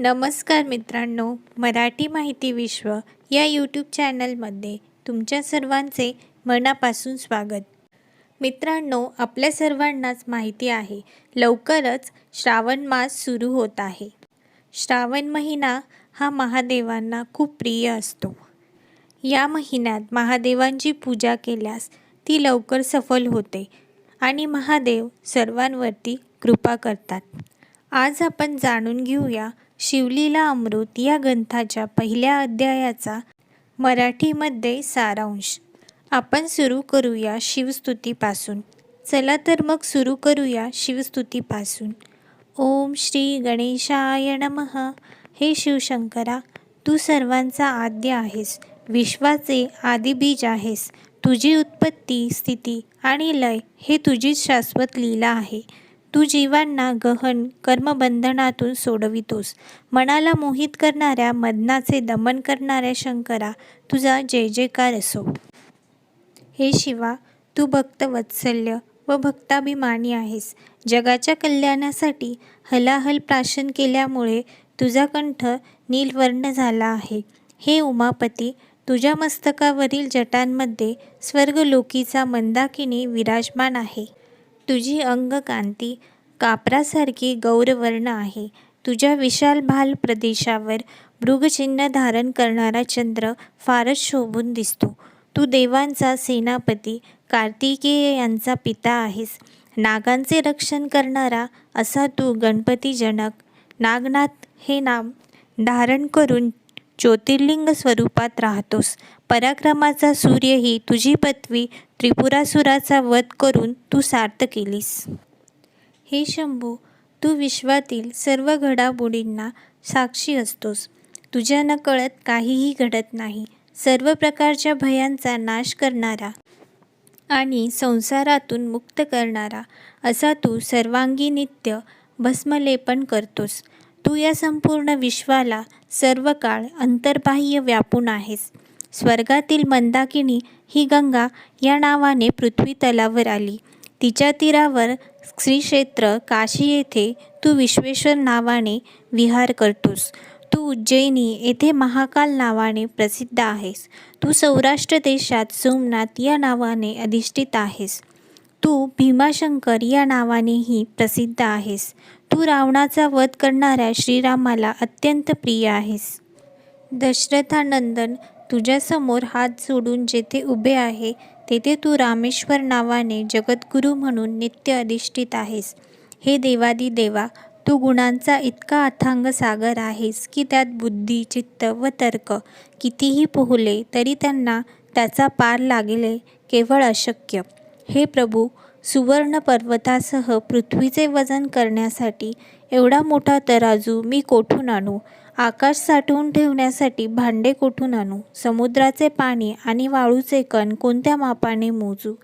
नमस्कार मित्रांनो मराठी माहिती विश्व या यूट्यूब चॅनलमध्ये तुमच्या सर्वांचे मनापासून स्वागत. मित्रांनो आपल्या सर्वांनाच माहिती आहे लवकरच श्रावण मास सुरू होत आहे. श्रावण महिना हा महादेवांना खूप प्रिय असतो. या महिन्यात महादेवांची पूजा केल्यास ती लवकर सफल होते आणि महादेव सर्वांवरती कृपा करतात. आज आपण जाणून घेऊया शिवलीला अमृत या ग्रंथाच्या पहिल्या अध्यायाचा मराठीमध्ये सारांश. आपण सुरू करूया शिवस्तुतीपासून. चला तर मग सुरू करूया शिवस्तुतीपासून. ओम श्री गणेशाय नमः. हे शिवशंकरा तू सर्वांचा आद्य आहेस. विश्वाचे आदिबीज आहेस. तुझी उत्पत्ती स्थिती आणि लय हे तुझीच शाश्वत लीला आहे. तू जीवांना गहन कर्मबंधनातून सोडवितोस. मनाला मोहित करणाऱ्या मदनाचे दमन करणाऱ्या शंकरा तुझा जय जयकार असो. हे शिवा तू भक्तवत्सल्य व भक्ताभिमानी आहेस. जगाच्या कल्याणासाठी हलाहल प्राशन केल्यामुळे तुझा कंठ नीलवर्ण झाला आहे. हे उमापती तुझ्या मस्तकावरील जटांमध्ये स्वर्गलोकीचा मंदाकिनी विराजमान आहे. तुझी अंगकांती कापरासारखी गौरवर्ण आहे. तुझ्या विशाल भाल प्रदेशावर मृगचिन्ह धारण करणारा चंद्र फारच शोभून दिसतो. तू देवांचा सेनापती कार्तिकेय यांचा पिता आहेस. नागांचे रक्षण करणारा असा तू गणपती जनक नागनाथ हे नाम धारण करून ज्योतिर्लिंग स्वरूपात राहतोस. पराक्रमाचा सूर्यही तुझी पदवी त्रिपुरासुराचा वध करून तू सार्थ केलीस. हे शंभू तू विश्वातील सर्व घडामोडींना साक्षी असतोस. तुझ्या नकळत काहीही घडत नाही. सर्व प्रकारच्या भयांचा नाश करणारा आणि संसारातून मुक्त करणारा असा तू सर्वांगी नित्य भस्मलेपन करतोस. तू या संपूर्ण विश्वाला सर्व काळ अंतर्बाह्य व्यापून आहेस. स्वर्गातील मंदाकिनी ही गंगा या नावाने पृथ्वी तलावर आली. तिच्या तीरावर श्रीक्षेत्र काशी येथे तू विश्वेश्वर नावाने विहार करतोस. तू उज्जैनी येथे महाकाल नावाने प्रसिद्ध आहेस. तू सौराष्ट्र देशात सोमनाथ या नावाने अधिष्ठित आहेस. तू भीमाशंकर या नावानेही प्रसिद्ध आहेस. तू रावणाचा वध करणाऱ्या श्रीरामाला अत्यंत प्रिय आहेस. दशरथानंदन तुझ्यासमोर हात जोडून जेथे उभे आहे तेथे तू रामेश्वर नावाने जगद्गुरू म्हणून नित्य अधिष्ठित आहेस. हे देवादी देवा तू गुणांचा इतका अथांग सागर आहेस की त्यात बुद्धी चित्त व तर्क कितीही पोहले तरी त्यांना त्याचा पार लागले केवळ अशक्य. हे प्रभू सुवर्ण पर्वतासह पृथ्वीचे वजन करण्यासाठी एवढा मोठा तराजू मी कोठून आणू? आकाश साठवून ठेवण्यासाठी भांडे कोठून आणू? समुद्राचे पाणी आणि वाळूचे कण कोणत्या मापाने मोजू?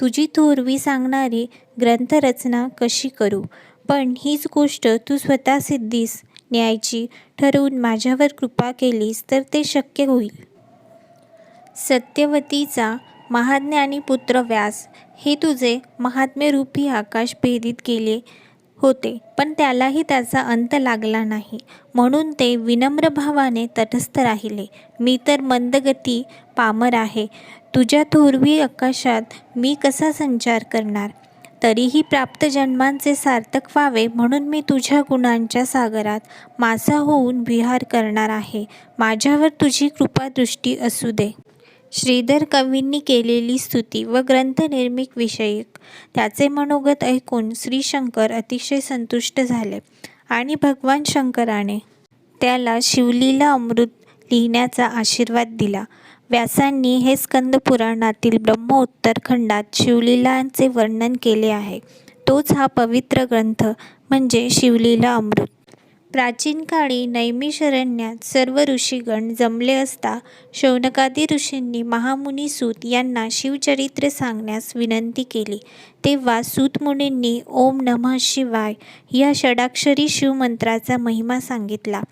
तुझी थोरवी सांगणारी ग्रंथरचना कशी करू? पण हीच गोष्ट तू स्वतः सिद्धीस न्यायची ठरवून माझ्यावर कृपा केलीस तर ते शक्य होईल. सत्यवतीचा महाज्ञानी पुत्र व्यास हे तुझे महात्म्यरूपी आकाश भेदित केले होते पण त्यालाही त्याचा अंत लागला नाही. म्हणून ते विनम्र भावाने तटस्थ राहिले. मी तर मंदगती पामर आहे. तुझ्या थोरवी आकाशात मी कसा संचार करणार? तरीही प्राप्त जन्मांचे सार्थक व्हावे म्हणून मी तुझ्या गुणांच्या सागरात मासा होऊन विहार करणार आहे. माझ्यावर तुझी कृपादृष्टी असू दे. श्रीधर कवींनी केलेली स्तुती व ग्रंथनिर्मिक विषयक त्याचे मनोगत ऐकून श्रीशंकर अतिशय संतुष्ट झाले आणि भगवान शंकराने त्याला शिवलीला अमृत लिहिण्याचा आशीर्वाद दिला. व्यासांनी हे स्कंद पुराणातील ब्रह्मोत्तर खंडात शिवलीलांचे वर्णन केले आहे. तोच हा पवित्र ग्रंथ म्हणजे शिवलीला अमृत. प्राचीन काळी नैमिषरण्यात सर्व ऋषीगण जमले असता शौनकादी ऋषींनी महामुनी सूत यांना शिवचरित्र सांगण्यास विनंती केली. तेव्हा सूतमुनींनी ओम नमः शिवाय या षडाक्षरी शिवमंत्राचा महिमा सांगितला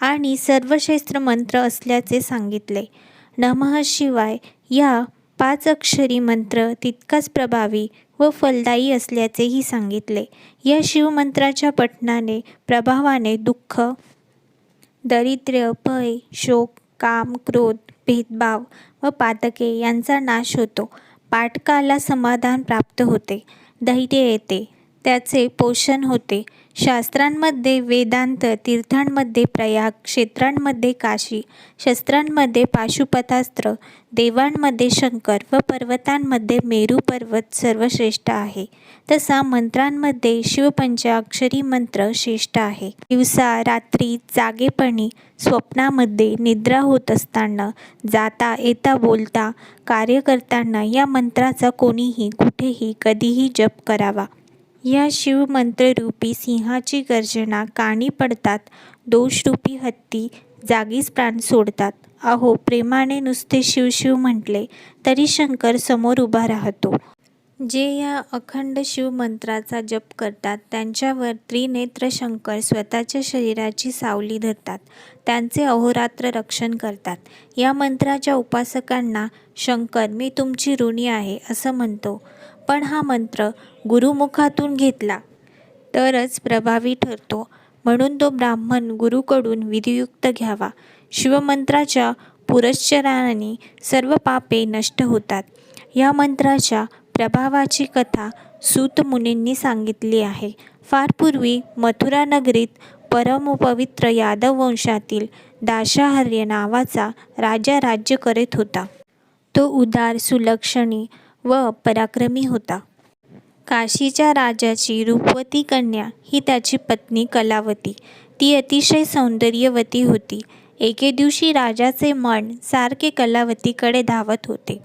आणि सर्व मंत्र असल्याचे सांगितले. नमः शिवाय या पाच अक्षरी मंत्र तितकाच प्रभावी व फलदायी असल्याचेही सांगितले. या शिवमंत्राच्या पठणाने प्रभावाने दुःख दरिद्र्य भय शोक काम क्रोध भेदभाव व पातके यांचा नाश होतो. पाठकाला समाधान प्राप्त होते. धैर्य येते. त्याचे पोषण होते. शास्त्रांमध्ये वेदांत तीर्थांमध्ये प्रयाग क्षेत्रांमध्ये काशी शस्त्रांमध्ये पाशुपतास्त्र देवांमध्ये शंकर व पर्वतांमध्ये मेरू पर्वत सर्वश्रेष्ठ आहे. तसा मंत्रांमध्ये शिवपंचाक्षरी मंत्र श्रेष्ठ आहे. दिवसा रात्री जागेपणी स्वप्नामध्ये निद्रा होत असताना जाता येता बोलता कार्य करताना या मंत्राचा कोणीही कुठेही कधीही जप करावा. या शिवमंत्ररूपी सिंहाची गर्जना कानी पडतात दोषरूपी हत्ती जागीच प्राण सोडतात. अहो प्रेमाने नुसते शिवशिव म्हटले तरी शंकर समोर उभा राहतो. जे या अखंड शिवमंत्राचा जप करतात त्यांच्यावर त्रिनेत्र शंकर स्वतःच्या शरीराची सावली धरतात त्यांचे अहोरात्र रक्षण करतात. या मंत्राच्या उपासकांना शंकर मी तुमची ऋणी आहे असं म्हणतो. पण हा मंत्र गुरुमुखातून घेतला. तरच प्रभावी ठरतो. म्हणून तो ब्राह्मण गुरुकडून विधियुक्त घ्यावा. शिवमंत्राच्या पुरश्चराने सर्व पापे नष्ट होतात. या मंत्राच्या प्रभावाची कथा सूतमुनींनी सांगितली आहे. फार पूर्वी मथुरा नगरीत परमपवित्र यादव वंशातील दाशाहर्य नावाचा राजा राज्य करीत होता. तो उदार सुलक्षणी व पराक्रमी होता. काशीच्या राजाची रूपवती कन्या ही त्याची पत्नी कलावती. ती अतिशय सौंदर्यवती होती. एके दिवशी राजाचे मन सारखे कलावतीकडे धावत होते.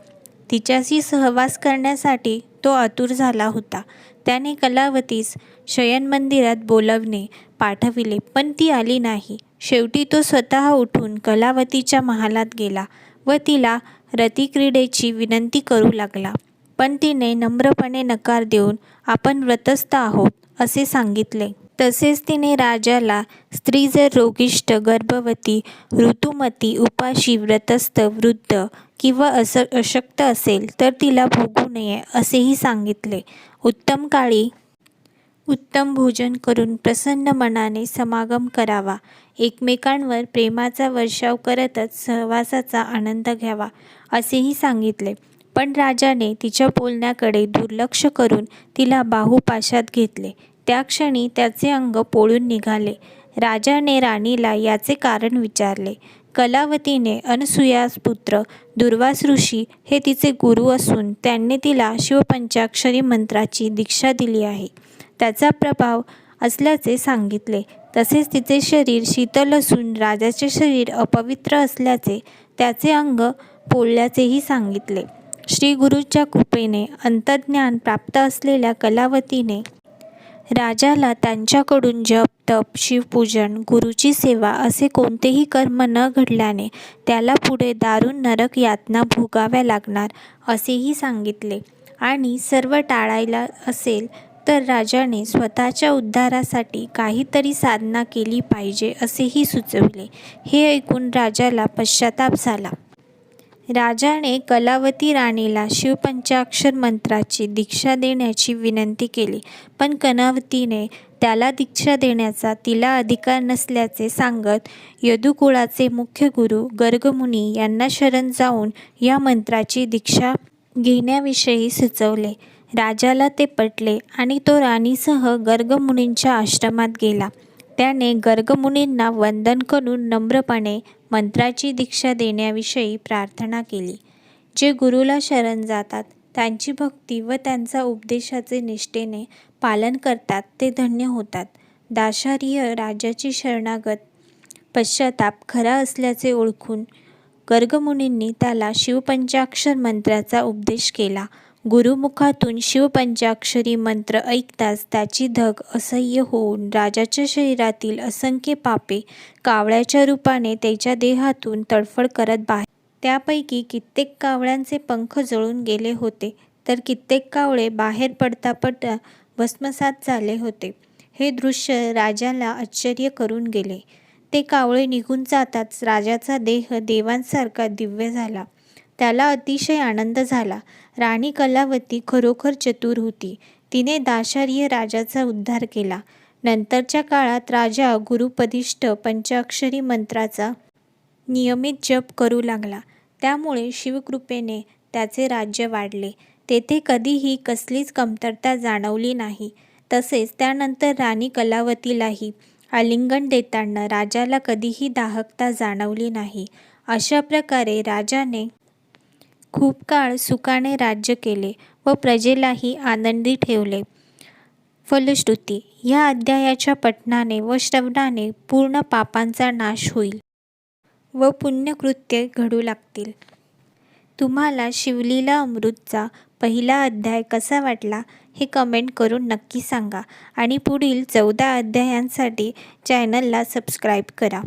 तिच्याशी सहवास करण्यासाठी तो आतुर झाला होता. त्याने कलावतीस शयन मंदिरात बोलवणे पाठविले पण ती आली नाही. शेवटी तो स्वतः उठून कलावतीच्या महालात गेला. व तिला रतिक्रीडेची विनंती करू लागला. पण तिने नम्रपणे नकार देऊन आपण व्रतस्थ आहोत असे सांगितले. तसेच तिने राजाला स्त्री जर रोगिष्ट गर्भवती ऋतुमती उपाशी व्रतस्थ वृद्ध किंवा अस अशक्त असेल तर तिला भोगू नये असेही सांगितले. उत्तम काळी उत्तम भोजन करून प्रसन्न मनाने समागम करावा. एकमेकांवर प्रेमाचा वर्षाव करतच सहवासाचा आनंद घ्यावा असेही सांगितले. पण राजाने तिच्या बोलण्याकडे दुर्लक्ष करून तिला बाहुपाशात घेतले. त्या क्षणी त्याचे अंग पोळून निघाले. राजाने राणीला याचे कारण विचारले. कलावतीने अनसुयास पुत्र दुर्वास ऋषी हे तिचे गुरु असून त्यांनी तिला शिवपंचाक्षरी मंत्राची दीक्षा दिली आहे. त्याचा प्रभाव असल्याचे सांगितले. तसेच तिचे शरीर शीतल असून राजाचे शरीर अपवित्र असल्याचे त्याचे अंग पोळल्याचेही सांगितले. श्री गुरुच्या कृपेने अंतज्ञान प्राप्त असलेल्या कलावतीने राजाला त्यांच्याकडून जप तप शिवपूजन गुरुची सेवा असे कोणतेही कर्म न घडल्याने त्याला पुढे दारुण नरक यातना भोगाव्या लागणार असेही सांगितले. आणि सर्व टाळायला असेल तर राजाने स्वतःच्या उद्धारासाठी काहीतरी साधना केली पाहिजे असेही सुचविले. हे ऐकून राजाला पश्चाताप झाला. राजाने कलावती राणीला शिवपंचाक्षर मंत्राची दीक्षा देण्याची विनंती केली पण कलावतीने त्याला दीक्षा देण्याचा तिला अधिकार नसल्याचे सांगत यदुकुळाचे मुख्य गुरु गर्गमुनी यांना शरण जाऊन या मंत्राची दीक्षा घेण्याविषयी सुचवले. राजाला ते पटले आणि तो राणीसह गर्गमुनींच्या आश्रमात गेला. त्याने गर्गमुनींना वंदन करून नम्रपणे मंत्राची दीक्षा देण्याविषयी प्रार्थना केली. जे गुरुला शरण जातात त्यांची भक्ती व त्यांचा उपदेशाचे निष्ठेने पालन करतात ते धन्य होतात. दाशार्य राजाची शरणागत पश्चाताप खरा असल्याचे ओळखून गर्गमुनींनी त्याला शिवपंचाक्षर मंत्राचा उपदेश केला. गुरुमुखातून शिवपंचाक्षरी मंत्र ऐकताच त्याची धग असह्य होऊन राजाच्या शरीरातील असंख्य पापे कावळ्याच्या रूपाने त्याच्या देहातून तडफड करत बाहेर त्यापैकी कित्येक कावळ्यांचे पंख जळून गेले होते. तर कित्येक कावळे बाहेर पडता पडता भस्मसात झाले होते. हे दृश्य राजाला आश्चर्य करून गेले. ते कावळे निघून जाताच राजाचा देह देवांसारखा दिव्य झाला. त्याला अतिशय आनंद झाला राणी कलावती खरोखर चतुर होती तिने दाशार्य राजाचा उद्धार केला नंतरच्या काळात राजा गुरुपदिष्ठ पंचाक्षरी मंत्राचा नियमित जप करू लागला. त्यामुळे शिवकृपेने त्याचे राज्य वाढले. तेथे कधीही कसलीच कमतरता जाणवली नाही. तसेच त्यानंतर राणी कलावतीलाही आलिंगन देताना राजाला कधीही दाहकता जाणवली नाही. अशा प्रकारे राजाने खूप काळ सुखाने राज्य केले व प्रजेलाही आनंदी ठेवले. फलश्रुती ह्या अध्यायाच्या पठणाने व श्रवणाने पूर्ण पापांचा नाश होईल व पुण्यकृत्ये घडू लागतील. तुम्हाला शिवलीला अमृतचा पहिला अध्याय कसा वाटला हे कमेंट करून नक्की सांगा आणि पुढील चौदा अध्यायांसाठी चॅनलला सबस्क्राईब करा.